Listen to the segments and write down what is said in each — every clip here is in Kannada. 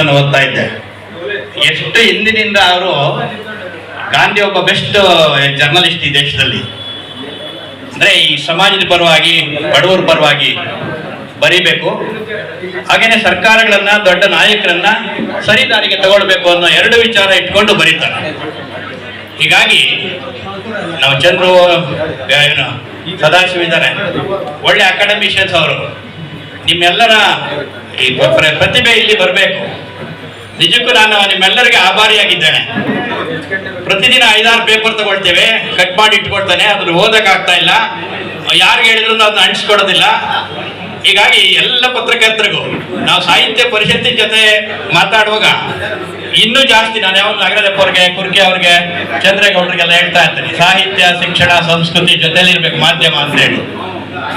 ಗಳನ್ನು ಓದ್ತಾ ಇದ್ದೆ. ಎಷ್ಟು ಹಿಂದಿನಿಂದ ಅವರು ಗಾಂಧಿ ಒಬ್ಬ ಬೆಸ್ಟ್ ಜರ್ನಲಿಸ್ಟ್ ಈ ದೇಶದಲ್ಲಿ. ಅಂದ್ರೆ ಈ ಸಮಾಜದ ಪರವಾಗಿ, ಬಡವರ ಪರವಾಗಿ ಬರೀಬೇಕು. ಹಾಗೇನೆ ಸರ್ಕಾರಗಳನ್ನ, ದೊಡ್ಡ ನಾಯಕರನ್ನ ಸರಿದಾರಿಗೆ ತಗೊಳ್ಬೇಕು ಅನ್ನೋ ಎರಡು ವಿಚಾರ ಇಟ್ಕೊಂಡು ಬರೀತಾರೆ. ಹೀಗಾಗಿ ನಾವು ಚಂದ್ರು ಏನು, ಸದಾಶಿವ ಇದ್ದಾರೆ. ಒಳ್ಳೆ ಅಕಾಡೆಮಿಷಿಯನ್ಸ್ ಅವರು. ನಿಮ್ಮೆಲ್ಲರ ಈ ಪ್ರತಿಭೆ ಇಲ್ಲಿ ಬರಬೇಕು. ನಿಜಕ್ಕೂ ನಾನು ನಿಮ್ಮೆಲ್ಲರಿಗೆ ಆಭಾರಿಯಾಗಿದ್ದೇನೆ. ಪ್ರತಿದಿನ ಐದಾರು ಪೇಪರ್ ತಗೊಳ್ತೇವೆ ಕಟ್ ಮಾಡಿ ಇಟ್ಕೊಳ್ತಾನೆ, ಅದನ್ನು ಓದಕ್ಕಾಗ್ತಾ ಇಲ್ಲ. ಯಾರಿಗೆ ಹೇಳಿದ್ರು ಅದನ್ನ ಅಂಟಿಸ್ಕೊಡೋದಿಲ್ಲ ಹೀಗಾಗಿ ಎಲ್ಲ ಪತ್ರಕರ್ತರಿಗೂ, ನಾವು ಸಾಹಿತ್ಯ ಪರಿಷತ್ತಿನ ಜೊತೆ ಮಾತಾಡುವಾಗ ಇನ್ನೂ ಜಾಸ್ತಿ ನಾನು ಯಾವಾಗ ನಗರದಪ್ಪ ಅವ್ರಿಗೆ ಕುರ್ಕೆ ಅವ್ರಿಗೆ, ಚಂದ್ರೇಗೌಡರಿಗೆಲ್ಲ ಹೇಳ್ತಾ ಇರ್ತೀನಿ. ಸಾಹಿತ್ಯ, ಶಿಕ್ಷಣ, ಸಂಸ್ಕೃತಿ ಜೊತೆಲಿರ್ಬೇಕು ಮಾಧ್ಯಮ ಅಂತ ಹೇಳಿ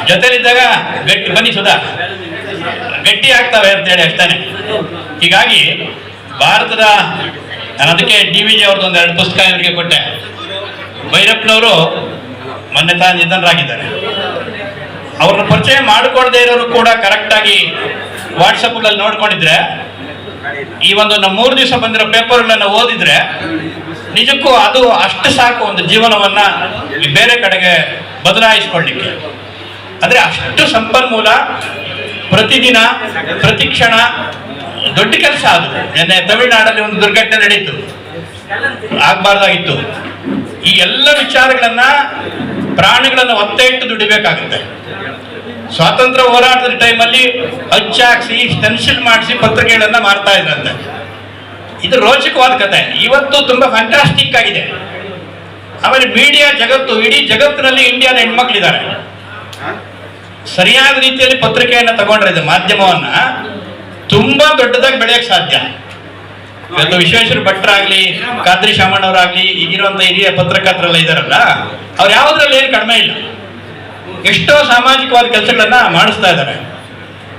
ಜೊತೆಲಿದ್ದಾಗ ಗಟ್ಟಿ ಬನ್ನಿ ಸುಧಾ. ಗಟ್ಟಿ ಆಗ್ತವೆ ಅಂತೇಳಿ ಅಷ್ಟೇ ಹೀಗಾಗಿ ಭಾರತದ, ನಾನು ಅದಕ್ಕೆ ಡಿ ವಿ ಜಿ ಅವ್ರದ್ದು ಒಂದು ಎರಡು ಪುಸ್ತಕ ಇವರಿಗೆ ಕೊಟ್ಟೆ. ಭೈರಪ್ಪನವರು ಮೊನ್ನೆ ತಾನು ನಿಧನರಾಗಿದ್ದಾರೆ. ಅವ್ರನ್ನ ಪರಿಚಯ ಮಾಡಿಕೊಡದೇ ಇರೋರು ಕೂಡ ಕರೆಕ್ಟಾಗಿ ವಾಟ್ಸಪ್ಗಳಲ್ಲಿ ನೋಡ್ಕೊಂಡಿದ್ರೆ, ಈ ಒಂದು ನಮ್ಮ ಮೂರು ದಿವಸ ಬಂದಿರೋ ಪೇಪರ್ಗಳನ್ನು ಓದಿದ್ರೆ, ನಿಜಕ್ಕೂ ಅದು ಅಷ್ಟು ಸಾಕು ಒಂದು ಜೀವನವನ್ನ ಬೇರೆ ಕಡೆಗೆ ಬದಲಾಯಿಸ್ಕೊಳ್ಳಿಕ್ಕೆ ಅಂದ್ರೆ ಅಷ್ಟು ಸಂಪನ್ಮೂಲ, ಪ್ರತಿದಿನ ಪ್ರತಿ ಕ್ಷಣ ದೊಡ್ಡ ಕೆಲಸ ಅದು ನಿನ್ನೆ ತಮಿಳುನಾಡಲ್ಲಿ ಒಂದು ದುರ್ಘಟನೆ ನಡೀತು. ಆಗ್ಬಾರ್ದಾಗಿತ್ತು. ಈ ಎಲ್ಲ ವಿಚಾರಗಳನ್ನ ಪ್ರಾಣಿಗಳನ್ನು ಒತ್ತೆ ಇಟ್ಟು ದುಡಿಬೇಕಾಗುತ್ತೆ. ಸ್ವಾತಂತ್ರ್ಯ ಹೋರಾಟದ ಟೈಮಲ್ಲಿ ಹಚ್ಚಾಕ್ಸಿ ಸ್ಟೆನ್ಷನ್ ಮಾಡಿಸಿ ಪತ್ರಿಕೆಗಳನ್ನ ಮಾರ್ತಾ ಇದ್ರಂತೆ. ಇದು ರೋಚಕವಾದ ಕತೆ. ಇವತ್ತು ತುಂಬಾ ಫ್ಯಾಂಟಾಸ್ಟಿಕ್ ಆಗಿದೆ. ಆಮೇಲೆ ಮೀಡಿಯಾ ಜಗತ್ತು ಇಡೀ ಜಗತ್ತಿನಲ್ಲಿ ಇಂಡಿಯಾದ ಹೆಣ್ಮಕ್ಳಿದ್ದಾರೆ. ಸರಿಯಾದ ರೀತಿಯಲ್ಲಿ ಪತ್ರಿಕೆಯನ್ನ ತಗೊಂಡ್ರೆ ಇದು ಮಾಧ್ಯಮವನ್ನ ತುಂಬಾ ದೊಡ್ಡದಾಗಿ ಬೆಳೆಯಕ್ ಸಾಧ್ಯ. ಇವತ್ತು ವಿಶ್ವೇಶ್ವರ ಭಟ್ರಾಗ್ಲಿ ಖಾದ್ರಿ ಶಾಮಣ್ಣವರಾಗ್ಲಿ ಈಗಿರುವಂತ ಹಿರಿಯ ಪತ್ರಕರ್ತರೆಲ್ಲ ಇದಾರಲ್ಲ, ಅವ್ರು ಯಾವುದ್ರಲ್ಲಿ ಏನು ಕಡಿಮೆ ಇಲ್ಲ. ಎಷ್ಟೋ ಸಾಮಾಜಿಕವಾದ ಕೆಲಸಗಳನ್ನ ಮಾಡಿಸ್ತಾ ಇದ್ದಾರೆ.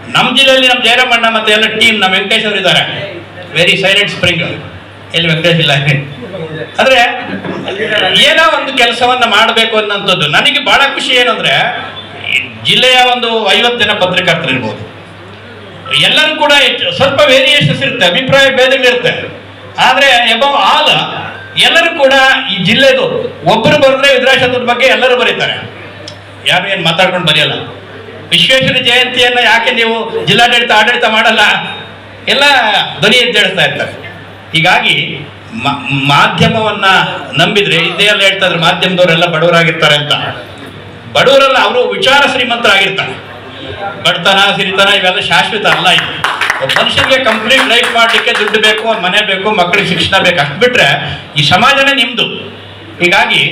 ನಮ್ಮ ಜಿಲ್ಲೆಯಲ್ಲಿ ನಮ್ಮ ಜಯರಾಮಣ್ಣ ಮತ್ತೆ ಎಲ್ಲ ಟೀಮ್ ನಮ್ಮ ವೆಂಕಟೇಶ್ ಅವರು ಇದ್ದಾರೆ. ವೆರಿ ಸೈಲೆಂಟ್ ಸ್ಪ್ರಿಂಗ್ ಎಲ್ಲಿ ವೆಂಕಟೇಶ್ ಇಲ್ಲ? ಅಂದ್ರೆ ಏನೋ ಒಂದು ಕೆಲಸವನ್ನ ಮಾಡಬೇಕು ಅನ್ನೋಂಥದ್ದು. ನನಗೆ ಬಹಳ ಖುಷಿ ಏನಂದ್ರೆ, ಜಿಲ್ಲೆಯ ಒಂದು ಐವತ್ತು ಜನ ಪತ್ರಕರ್ತರಿರ್ಬೋದು. ಎಲ್ಲರೂ ಕೂಡ ಸ್ವಲ್ಪ ವೇರಿಯೇಷನ್ಸ್ ಇರುತ್ತೆ, ಅಭಿಪ್ರಾಯ ಭೇದಗಳಿರುತ್ತೆ ಆದ್ರೆ ಎಬವ್ ಆಲ್ ಎಲ್ಲರೂ ಕೂಡ ಈ ಜಿಲ್ಲೆದು ಒಬ್ಬರು ಬರೆದ್ರೆ ವಿದ್ರಾಶತ್ವದ ಬಗ್ಗೆ ಎಲ್ಲರೂ ಬರೀತಾರೆ. ಯಾರು ಏನು ಮಾತಾಡ್ಕೊಂಡು ಬರೆಯಲ್ಲ. ವಿಶ್ವೇಶ್ವರ ಜಯಂತಿಯನ್ನು ಯಾಕೆ ನೀವು ಜಿಲ್ಲಾಡಳಿತ, ಆಡಳಿತ ಮಾಡಲ್ಲ? ಎಲ್ಲ ಧ್ವನಿ ಎದ್ದೇಳಿಸ್ತಾ ಇರ್ತಾರೆ. ಹೀಗಾಗಿ ಮಾಧ್ಯಮವನ್ನ ನಂಬಿದ್ರೆ ಇದೇ ಎಲ್ಲ ಹೇಳ್ತಾ ಇದ್ರೆ, ಮಾಧ್ಯಮದವರೆಲ್ಲ ಬಡವರಾಗಿರ್ತಾರೆ ಅಂತ. ಬಡವರಲ್ಲ ಅವರು ವಿಚಾರ ಶ್ರೀಮಂತರಾಗಿರ್ತಾರೆ. ಬಡತನ ಸಿರಿತನ ಇವೆಲ್ಲ ಶಾಶ್ವತ ಅಲ್ಲ ಇದು. ಮನುಷ್ಯನಿಗೆ ಕಂಪ್ಲೀಟ್ ಲೈಫ್ ಮಾಡಲಿಕ್ಕೆ ದುಡ್ಡು ಬೇಕು, ಮನೆ ಬೇಕು ಮಕ್ಕಳಿಗೆ ಶಿಕ್ಷಣ ಬೇಕು. ಅಷ್ಟು ಬಿಟ್ರೆ ಈ ಸಮಾಜನೇ ನಿಮ್ಮದು ಹೀಗಾಗಿ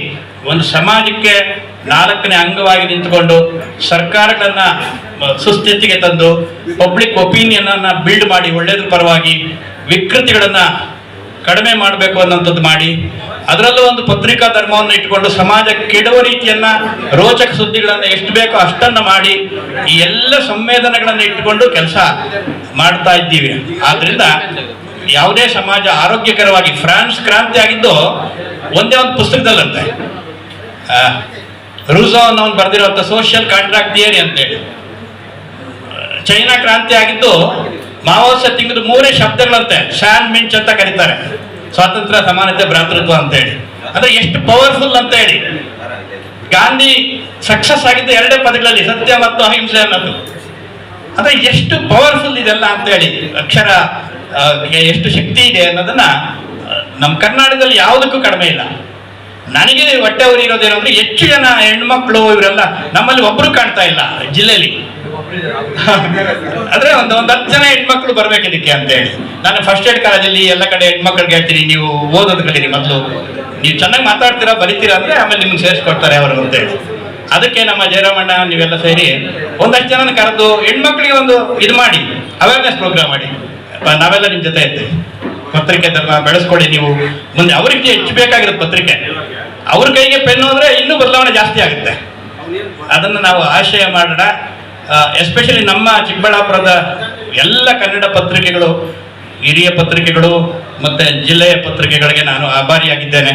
ಒಂದು ಸಮಾಜಕ್ಕೆ ನಾಲ್ಕನೇ ಅಂಗವಾಗಿ ನಿಂತ್ಕೊಂಡು ಸರ್ಕಾರಗಳನ್ನ ಸುಸ್ಥಿತಿಗೆ ತಂದು ಪಬ್ಲಿಕ್ ಒಪಿನಿಯನ್ ಅನ್ನ ಬಿಲ್ಡ್ ಮಾಡಿ ಒಳ್ಳೇದ್ರ ಪರವಾಗಿ ವಿಕೃತಿಗಳನ್ನ ಕಡಿಮೆ ಮಾಡಬೇಕು ಅನ್ನೋಂಥದ್ದು ಮಾಡಿ, ಅದರಲ್ಲೂ ಒಂದು ಪತ್ರಿಕಾ ಧರ್ಮವನ್ನು ಇಟ್ಟುಕೊಂಡು ಸಮಾಜ ಕೆಡುವ ರೀತಿಯನ್ನ ರೋಚಕ ಸುದ್ದಿಗಳನ್ನ ಎಷ್ಟು ಬೇಕೋ ಅಷ್ಟನ್ನ ಮಾಡಿ ಈ ಎಲ್ಲ ಸಂವೇದನೆಗಳನ್ನು ಇಟ್ಟುಕೊಂಡು ಕೆಲಸ ಮಾಡ್ತಾ ಇದ್ದೀವಿ. ಆದ್ರಿಂದ ಯಾವುದೇ ಸಮಾಜ ಆರೋಗ್ಯಕರವಾಗಿ ಫ್ರಾನ್ಸ್ ಕ್ರಾಂತಿ ಆಗಿದ್ದು ಒಂದೇ ಒಂದು ಪುಸ್ತಕದಲ್ಲಂತೆ. ರೂಸೋ ಅನ್ನೋ ಒಂದು ಬರೆದಿರುವಂಥ ಸೋಷಿಯಲ್ ಕಾಂಟ್ರಾಕ್ಟ್ ಥಿಯರಿ ಅಂತೇಳಿ. ಚೈನಾ ಕ್ರಾಂತಿ ಆಗಿದ್ದು ಮಾವೋ ತಿಂಗದು ಮೂರೇ ಶಬ್ದಗಳಂತೆ. ಶಾನ್ ಮಿಂಚ್ ಅಂತ ಕರೀತಾರೆ. ಸ್ವಾತಂತ್ರ್ಯ, ಸಮಾನತೆ, ಭ್ರಾತೃತ್ವ ಅಂತ ಹೇಳಿ ಅಂದ್ರೆ ಎಷ್ಟು ಪವರ್ಫುಲ್ ಅಂತ ಹೇಳಿ ಗಾಂಧಿ ಸಕ್ಸಸ್ ಆಗಿದ್ದು ಎರಡೇ ಪದಗಳಲ್ಲಿ ಸತ್ಯ ಮತ್ತು ಅಹಿಂಸೆ ಅನ್ನೋದು. ಅಂದ್ರೆ ಎಷ್ಟು ಪವರ್ಫುಲ್ ಇದೆಲ್ಲ ಅಂತ ಹೇಳಿ ಅಕ್ಷರ ಎಷ್ಟು ಶಕ್ತಿ ಇದೆ ಅನ್ನೋದನ್ನ ನಮ್ಮ ಕರ್ನಾಟಕದಲ್ಲಿ ಯಾವುದಕ್ಕೂ ಕಡಿಮೆ ಇಲ್ಲ. ನನಗೆ ಹೊಟ್ಟೆ ಉರಿ ಇರೋದೇನಂದ್ರೆ ಹೆಚ್ಚು ಜನ ಹೆಣ್ಮಕ್ಳು ಇವರೆಲ್ಲ ನಮ್ಮಲ್ಲಿ ಒಬ್ರು ಕಾಣ್ತಾ ಇಲ್ಲ ಜಿಲ್ಲೆಯಲ್ಲಿ. ಆದ್ರೆ ಒಂದು ಒಂದು ಹತ್ತು ಜನ ಹೆಣ್ಮಕ್ಳು ಬರ್ಬೇಕು ಇದಕ್ಕೆ ಅಂತ ಹೇಳಿ. ನಾನು ಫಸ್ಟ್ ಏಡ್ ಕಾಲೇಜಲ್ಲಿ ಎಲ್ಲ ಕಡೆ ಹೆಣ್ಮಕ್ಳಿಗೆ ಹೇಳ್ತೀನಿ, ನೀವು ಓದೋದು ಕಲೀರಿ ಮೊದಲು. ನೀವು ಚೆನ್ನಾಗಿ ಮಾತಾಡ್ತೀರಾ, ಬರೀತೀರಾ ಅಂದ್ರೆ ಆಮೇಲೆ ನಿಮ್ಗೆ ಸೇರಿಸ್ಕೊಡ್ತಾರೆ ಅವರು ಅಂತ ಹೇಳಿ. ಅದಕ್ಕೆ ನಮ್ಮ ಜಯರಾಮಣ್ಣ ನೀವೆಲ್ಲ ಸೇರಿ ಒಂದಷ್ಟು ಜನ ಕರೆದು ಹೆಣ್ಮಕ್ಳಿಗೆ ಒಂದು ಇದು ಮಾಡಿ ಅವೇರ್ನೆಸ್ ಪ್ರೋಗ್ರಾಮ್ ಮಾಡಿ. ನಾವೆಲ್ಲ ನಿಮ್ ಜೊತೆ ಇದ್ದೇವೆ ಪತ್ರಿಕೆ ಬೆಳೆಸ್ಕೊಳ್ಳಿ ನೀವು. ಮುಂದೆ ಅವರಿಗೆ ಹೆಚ್ಚು ಬೇಕಾಗಿರುತ್ತೆ ಪತ್ರಿಕೆ. ಅವ್ರ ಕೈಗೆ ಪೆನ್ ಹೋದ್ರೆ ಇನ್ನೂ ಬದಲಾವಣೆ ಜಾಸ್ತಿ ಆಗುತ್ತೆ. ಅದನ್ನು ನಾವು ಆಶಯ ಮಾಡೋಣ. ಎಸ್ಪೆಷಲಿ ನಮ್ಮ ಚಿಕ್ಕಬಳ್ಳಾಪುರದ ಎಲ್ಲ ಕನ್ನಡ ಪತ್ರಿಕೆಗಳು, ಹಿರಿಯ ಪತ್ರಿಕೆಗಳು ಮತ್ತು ಜಿಲ್ಲೆಯ ಪತ್ರಿಕೆಗಳಿಗೆ ನಾನು ಆಭಾರಿಯಾಗಿದ್ದೇನೆ.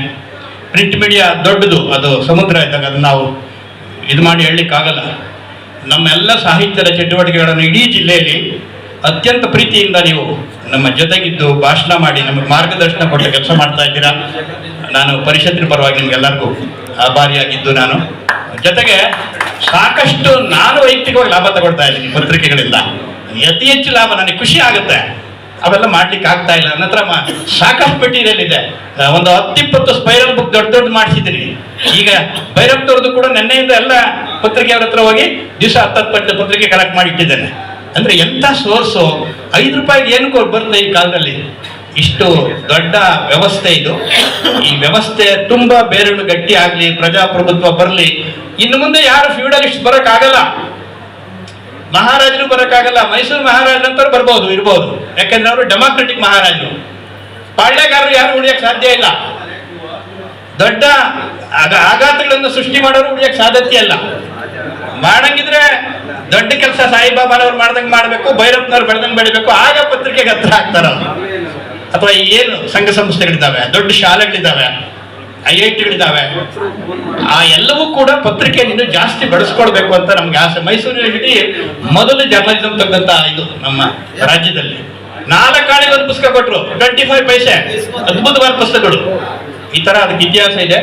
ಪ್ರಿಂಟ್ ಮೀಡಿಯಾ ದೊಡ್ಡದು, ಅದು ಸಮುದ್ರ ಇದ್ದಾಗ ಅದನ್ನು ನಾವು ಇದು ಮಾಡಿ ಹೇಳಲಿಕ್ಕಾಗಲ್ಲ. ನಮ್ಮೆಲ್ಲ ಸಾಹಿತ್ಯದ ಚಟುವಟಿಕೆಗಳನ್ನು ಇಡೀ ಜಿಲ್ಲೆಯಲ್ಲಿ ಅತ್ಯಂತ ಪ್ರೀತಿಯಿಂದ ನೀವು ನಮ್ಮ ಜೊತೆಗಿದ್ದು ಭಾಷಣ ಮಾಡಿ ನಮಗೆ ಮಾರ್ಗದರ್ಶನ ಕೊಟ್ಟು ಕೆಲಸ ಮಾಡ್ತಾ ಇದ್ದೀರಾ. ನಾನು ಪರಿಷತ್ತಿನ ಪರವಾಗಿ ನಿಮಗೆಲ್ಲರಿಗೂ ಆಭಾರಿಯಾಗಿದ್ದು ನಾನು. ಜೊತೆಗೆ ಸಾಕಷ್ಟು ನಾನು ವೈಯಕ್ತಿಕವಾಗಿ ಲಾಭ ತಗೊಳ್ತಾ ಇದ್ದೀನಿ ಪತ್ರಿಕೆಗಳಿಂದ. ಅತಿ ಹೆಚ್ಚು ಲಾಭ ನನಗೆ ಖುಷಿ ಆಗುತ್ತೆ. ಅವೆಲ್ಲ ಮಾಡ್ಲಿಕ್ಕೆ ಆಗ್ತಾ ಇಲ್ಲ. ನನ್ನ ಹತ್ರ ಸಾಕಷ್ಟು ಮೆಟೀರಿಯಲ್ ಇದೆ. ಒಂದು ಹತ್ತಿಪ್ಪತ್ತು ಸ್ಪೈರಲ್ ಬುಕ್ ದೊಡ್ಡ ದೊಡ್ಡ ಮಾಡಿಸಿದ್ದೀನಿ. ಈಗ ಭೈರಪ್ತವ್ರದ್ದು ಕೂಡ ನಿನ್ನೆಯಿಂದ ಎಲ್ಲ ಪತ್ರಿಕೆಯವ್ರ ಹತ್ರ ಹೋಗಿ ದಿವಸ ಹತ್ತತ್ತು ಪಟ್ಟು ಪತ್ರಿಕೆ ಕಲೆಕ್ಟ್ ಮಾಡಿ ಇಟ್ಟಿದ್ದೇನೆ. ಅಂದ್ರೆ ಎಂತ ಸೋರ್ಸು ಐದು ರೂಪಾಯಿಗೆ ಏನು ಬರುತ್ತೆ ಈ ಕಾಲದಲ್ಲಿ. ಇಷ್ಟು ದೊಡ್ಡ ವ್ಯವಸ್ಥೆ ಇದು. ಈ ವ್ಯವಸ್ಥೆ ತುಂಬಾ ಬೇರೆಗಳು ಗಟ್ಟಿ ಆಗ್ಲಿ, ಪ್ರಜಾಪ್ರಭುತ್ವ ಬರಲಿ. ಇನ್ನು ಮುಂದೆ ಯಾರು ಫ್ಯೂಡಲಿಸ್ಟ್ ಬರಕ್ ಆಗಲ್ಲ ಮಹಾರಾಜರು ಬರಕ್ಕಾಗಲ್ಲ. ಮೈಸೂರು ಮಹಾರಾಜರಂತವ್ರು ಬರ್ಬೋದು, ಇರ್ಬೋದು. ಯಾಕಂದ್ರೆ ಅವರು ಡೆಮಾಕ್ರೆಟಿಕ್ ಮಹಾರಾಜರು. ಪಾಳ್ಯಗಾರರು ಯಾರು ಉಳಿಯಕ್ ಸಾಧ್ಯ ಇಲ್ಲ. ದೊಡ್ಡ ಆಘಾತಗಳನ್ನು ಸೃಷ್ಟಿ ಮಾಡೋರು ಉಳಿಯಕ್ ಸಾಧ್ಯತೆ ಇಲ್ಲ. ಮಾಡಂಗಿದ್ರೆ ದೊಡ್ಡ ಕೆಲಸ ಸಾಯಿಬಾಬಾನವ್ರು ಮಾಡ್ದಂಗೆ ಮಾಡಬೇಕು, ಭೈರಪ್ಪನವ್ರು ಬೆಳೆದಂಗೆ ಬೆಳಿಬೇಕು, ಆಗ ಪತ್ರಿಕೆಗೆ ಹತ್ರ ಆಗ್ತಾರ ಅಥವಾ ಏನು ಸಂಘ ಸಂಸ್ಥೆಗಳಿದ್ದಾವೆ, ದೊಡ್ಡ ಶಾಲೆಗಳಿದ್ದಾವೆ, ಐ ಐ ಟಿಗಳಿದ್ದಾವೆ ಆ ಎಲ್ಲವೂ ಕೂಡ ಪತ್ರಿಕೆ ಇನ್ನೂ ಜಾಸ್ತಿ ಬಳಸ್ಕೊಳ್ಬೇಕು ಅಂತ ನಮ್ಗೆ ಆಸೆ. ಮೈಸೂರು ಯೂನಿವರ್ಸಿಟಿ ಮೊದಲು ಜರ್ನಲಿಸಂ ತಕ್ಕಂತ ಇದು ನಮ್ಮ ರಾಜ್ಯದಲ್ಲಿ. ನಾಲ್ಕಾಳಿಗೆ ಒಂದು ಪುಸ್ತಕ ಕೊಟ್ಟರು ಟ್ವೆಂಟಿ ಫೈವ್ ಪೈಸೆ, ಅದ್ಭುತವಾದ ಪುಸ್ತಕಗಳು. ಈ ತರ ಅದಕ್ಕೆ ಇತಿಹಾಸ ಇದೆ.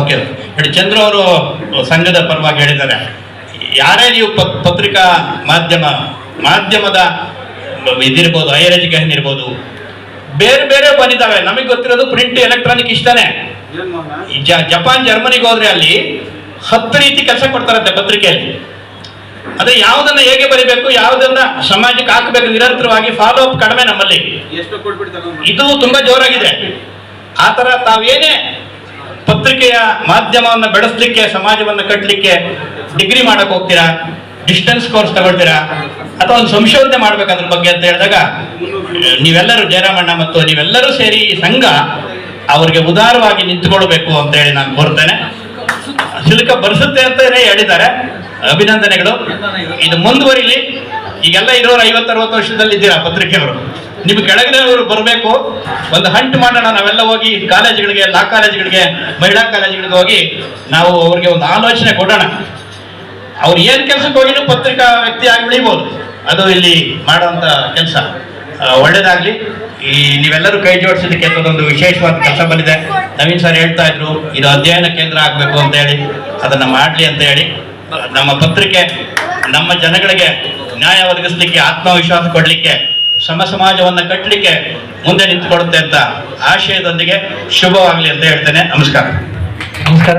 ಓಕೆ. ಚಂದ್ರ ಅವರು ಸಂಘದ ಪರವಾಗಿ ಹೇಳಿದ್ದಾರೆ. ಯಾರೇ ನೀವು ಪತ್ರಿಕಾ ಮಾಧ್ಯಮ ಮಾಧ್ಯಮದ ಇದಿರ್ಬೋದು ಹೈಯರ್ ಎಜುಕೇಶನ್ ಇರ್ಬೋದು ಬೇರೆ ಬೇರೆ ಬಂದಿದ್ದಾವೆ. ನಮಗೆ ಗೊತ್ತಿರೋದು ಪ್ರಿಂಟ್ ಎಲೆಕ್ಟ್ರಾನಿಕ್ ಇಷ್ಟನೇ. ಜಪಾನ್ ಜರ್ಮನಿಗೆ ಹೋದ್ರೆ ಅಲ್ಲಿ ಹತ್ತು ರೀತಿ ಕೆಲಸ ಕೊಡ್ತಾರಂತೆ ಪತ್ರಿಕೆಯಲ್ಲಿ. ಅದೇ ಯಾವ್ದನ್ನ ಹೇಗೆ ಬರಿಬೇಕು ಯಾವ್ದನ್ನ ಸಮಾಜಕ್ಕೆ ಹಾಕಬೇಕು ನಿರಂತರವಾಗಿ ಫಾಲೋ ಅಪ್ ಕಡಿಮೆ ನಮ್ಮಲ್ಲಿ. ಇದು ತುಂಬಾ ಜೋರಾಗಿದೆ. ಆ ತರ ತಾವೇನೇ ಪತ್ರಿಕೆಯ ಮಾಧ್ಯಮವನ್ನು ಬೆಳೆಸಲಿಕ್ಕೆ ಸಮಾಜವನ್ನು ಕಟ್ಟಲಿಕ್ಕೆ ಡಿಗ್ರಿ ಮಾಡಕ್ ಹೋಗ್ತೀರಾ? ಡಿಸ್ಟೆನ್ಸ್ ಕೋರ್ಸ್ ತಗೊಳ್ತೀರಾ? ಅಥವಾ ಒಂದು ಸಂಶೋಧನೆ ಮಾಡ್ಬೇಕು ಅದ್ರ ಬಗ್ಗೆ ಅಂತ ಹೇಳಿದಾಗ, ನೀವೆಲ್ಲರೂ ಜಯರಾಮಣ್ಣ ಮತ್ತು ನೀವೆಲ್ಲರೂ ಸೇರಿ ಈ ಸಂಘ ಅವ್ರಿಗೆ ಉದಾರವಾಗಿ ನಿಂತುಕೊಳ್ಬೇಕು ಅಂತ ಹೇಳಿ ನಾನು ಕೋರ್ತೇನೆ. ಶುಲ್ಕ ಬರ್ಸುತ್ತೆ ಅಂತ ಹೇಳಿದ್ದಾರೆ. ಅಭಿನಂದನೆಗಳು. ಇದು ಮುಂದುವರಿಲಿ. ಈಗೆಲ್ಲ ಇರೋರು ಐವತ್ತು ಅರವತ್ತು ವರ್ಷದಲ್ಲಿ ಇದ್ದೀರಾ ಪತ್ರಿಕೆಯವರು? ನಿಮ್ ಅವರು ಬರಬೇಕು. ಒಂದು ಹಂಟ್ ಮಾಡೋಣ. ನಾವೆಲ್ಲ ಹೋಗಿ ಕಾಲೇಜುಗಳಿಗೆ, ಲಾ ಕಾಲೇಜ್ಗಳಿಗೆ, ಮಹಿಳಾ ಕಾಲೇಜುಗಳಿಗೆ ಹೋಗಿ ನಾವು ಅವ್ರಿಗೆ ಒಂದು ಆಲೋಚನೆ ಕೊಡೋಣ. ಅವ್ರು ಏನ್ ಕೆಲಸಕ್ಕೆ ಹೋಗಿನೂ ಪತ್ರಿಕಾ ವ್ಯಕ್ತಿ ಆಗಿ ಬೆಳಿಬಹುದು ಅದು ಇಲ್ಲಿ ಮಾಡುವಂತ ಕೆಲಸ. ಒಳ್ಳೇದಾಗ್ಲಿ. ಈ ನೀವೆಲ್ಲರೂ ಕೈ ಜೋಡಿಸಿದಕ್ಕೆ ಒಂದು ವಿಶೇಷವಾದ ಕೆಲಸ ಬಂದಿದೆ. ನವೀನ್ ಸರ್ ಹೇಳ್ತಾ ಇದ್ರು, ಇದು ಅಧ್ಯಯನ ಕೇಂದ್ರ ಆಗ್ಬೇಕು ಅಂತ ಹೇಳಿ. ಅದನ್ನ ಮಾಡ್ಲಿ ಅಂತ ಹೇಳಿ. ನಮ್ಮ ಪತ್ರಿಕೆ ನಮ್ಮ ಜನಗಳಿಗೆ ನ್ಯಾಯ ಒದಗಿಸ್ಲಿಕ್ಕೆ, ಆತ್ಮವಿಶ್ವಾಸ ಕೊಡ್ಲಿಕ್ಕೆ ಸಮ ಸಮಾಜವನ್ನು ಕಟ್ಟಲಿಕ್ಕೆ ಮುಂದೆ ನಿಂತುಕೊಡುತ್ತೆ ಅಂತ ಆಶಯದೊಂದಿಗೆ ಶುಭವಾಗಲಿ ಅಂತ ಹೇಳ್ತೇನೆ. ನಮಸ್ಕಾರ. ನಮಸ್ಕಾರ.